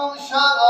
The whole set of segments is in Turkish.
Shut up.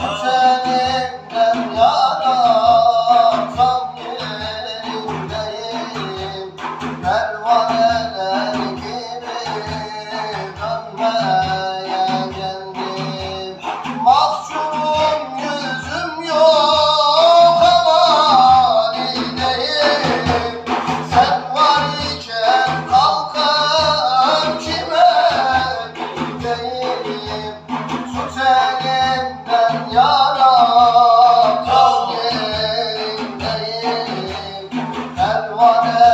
감사합니다. yara Kal gelin Pervane.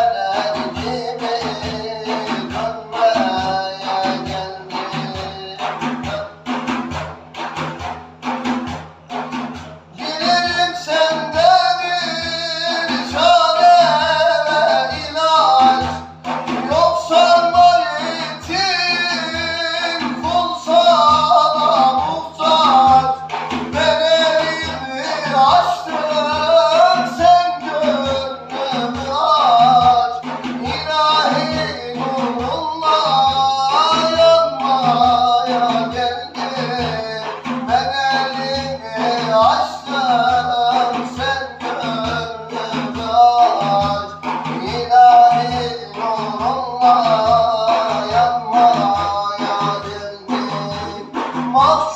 all